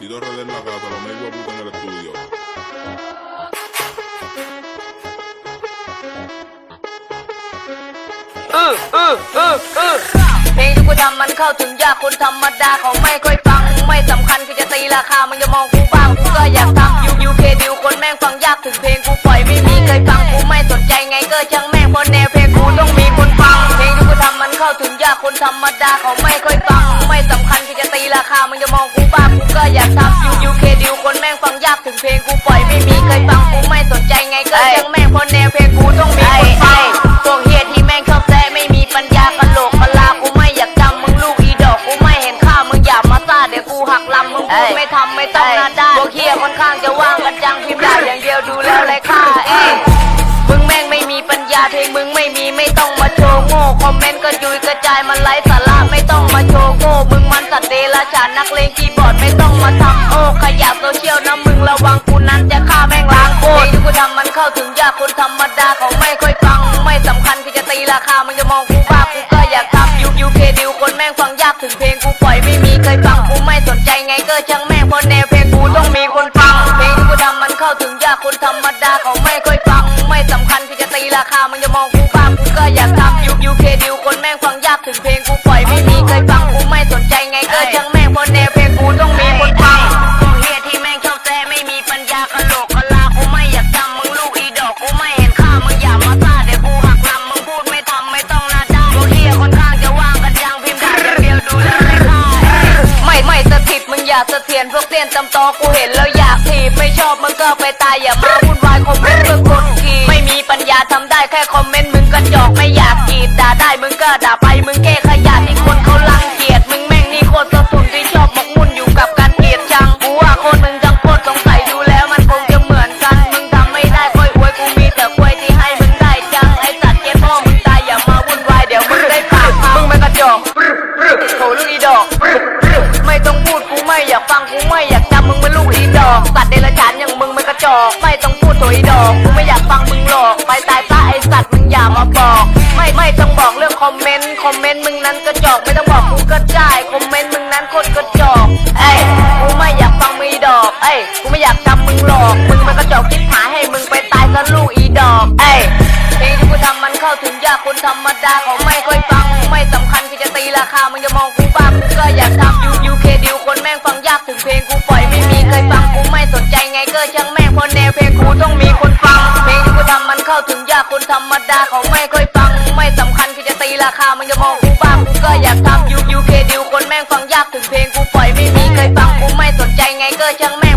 Luisito Red en la casa, lo medio puto en el estudio. เออเออเออเออเพลงที่กูทำมันเข้าถึงยากคนธรรมดาเขาไม่ค่อยาถึงยากคนธรรมดาเขาไม่ค่อยฟัง ไม่สำคัญคือจะตีราคามันจะมองกูบ้างกูก็อยากทำยูยูเคดิวคนแม่งฟังยากถึงเพลงกูปล่อยไม่มีเคยฟังกูไม่สนใจไงก็ช่างแม่งเพราะแนวเพลงกูต้องมีคนฟังพวกเฮียที่แม่งชอบแซะไม่มีปัญญากะโหลกกะลากูไม่อยากจำมึงลูกอีดอกกูไม่เห็นค่ามึงอย่ามาซ่าเดี๋ยวกูหักลำมึงพูดไม่ทำไม่ต้องหน้าด้านพวกเฮียค่อนข้างจะว่างกันจังพิมพ์ได้อย่างเดียวดูแล้วไรค่าเอ้ยมึงแม่งไม่มีปัญญาเพลงมึงไม่มีไม่ต้องมา โชว์โง่คอมเมนต์ก็จุยกระจายมันไร้สาระไม่ต้องมาโชว์โง่มึงมันสัตว์เดรัจฉานนักเลงคีย์บอร์ดไม่ต้องมาทำโอ้ขยะโซเชียลนะมึงระวังกูนั้นจะฆ่าแม่งล้างโคตรที่กูทำมันเข้าถึงยากคนธรรมดาเขาไม่ค่อยฟังไม่สำคัญคือจะตีราคามันจะมองกูบ้ากูก็อยากทำยูยูเคดิวคนแม่งฟังยากถึงเพลงกูปล่อยไม่มีเคยฟังกูไม่สนใจไงก็ช่างแม่งเพราะแนวเพลงกูต้องมีคนฟังเพลงที่กูทำมันเข้าถึงยากคนธรรมดาเขาไม่ค่อยฟังไม่สำคัญคือจะตีราคามันจะมอง ถึงเพลงกูปล่อยไม่มีเคยฟังกูไม่สนใจไงก็ช่างแม่งเพราะแนวเพลงกูต้องมีคนฟังพวกเฮียที่แม่งชอบแซะไม่มีปัญญากะโหลกกะลากูไม่อยากจำมึงลูกอีดอกกูไม่เห็นค่ามึงอย่ามาซ่าเดี๋ยวกูหักลำมึงพูดไม่ทำไม่ต้องหน้าด้านพวกเฮียค่อนข้างจะว่างกันจังพิมพ์ได้อย่างเดียวดูแล้วไรค่าไม่ไม่สถิตมึงอย่าเสถียรพวกเตียนตำตอกูเห็นแล้วอยากถีบไม่ชอบมึงก็ไปตายอย่ามาวุ่นวายคอมเมนต์เพื่อกดขี่ไม่มีปัญญาทำได้แค่คอม ด่าไปมึงแก้ขยะที่คนเขาลังเกียจมึงแม่งนี่โคตรสะทุนที่ชอบหมกมุ่นอยู่กับการเกลียดชังกูว่าคนมึงจังโคตรสงสัยดูแล้วมันคงจะเหมือนกัน มึงทำไม่ได้ค่อยอวยกูมีแต่ควยที่ให้มึงได้จังไอ้สัตว์เย็นพ่อมึงตายอย่ามาวุ่นวายเดี๋ยวมึงได้ปากมึงไม่กระจอกโถลูกอีดอก ไม่ต้องพูดกูไม่อยากฟังกูไม่อยากจำมึงเป็นลูกอีดอกสัตว์เดรัจฉานอย่างมึงมันกระจอก ไม่ต้องพูดโถอีดอกกูไม่อยากฟังมึงหรอกไปตาย อกเรื่องคอมเมนต์คอมเมนต์มึงนั้นกระจอกไม่ต้องบอกกูก็ได้คอมเมนต์มึงนั้นโคตรกระจอกเอ้ยกูไม่อยากฟังมีดอกเอ้ยกูไม่อยากจำมึงหรอกมึงมันกระจอกคิดหายให้มึงไปตายซะลูกอีดอกเอ้ยเพลงที่กูทำมันเข้าถึงยากคนธรรมดาเขาไม่ค่อยฟังไม่สำคัญคือจะตีราคามันจะมองกูบ้ากูก็อยากทำยูยูเคดิวคนแม่งฟังยากถึงเพลงกูปล่อยไม่มีเคยฟังกูไม่สนใจไงก็ช่างแม่งเพราะแนวเพลงกูต้องมีคนฟังเพลงที่กูทำมันเข้าถึงยากคนธรรมดาเขาไม่ค่อยฟังไม่สำคัญ ราคามันจะมองกูบ้างกูก็อยากทำยูยูเคดิวคนแม่งฟังยากถึงเพลงกูปล่อยไม่มีเคยฟังกูไม่สนใจไงก็ช่างแม่ง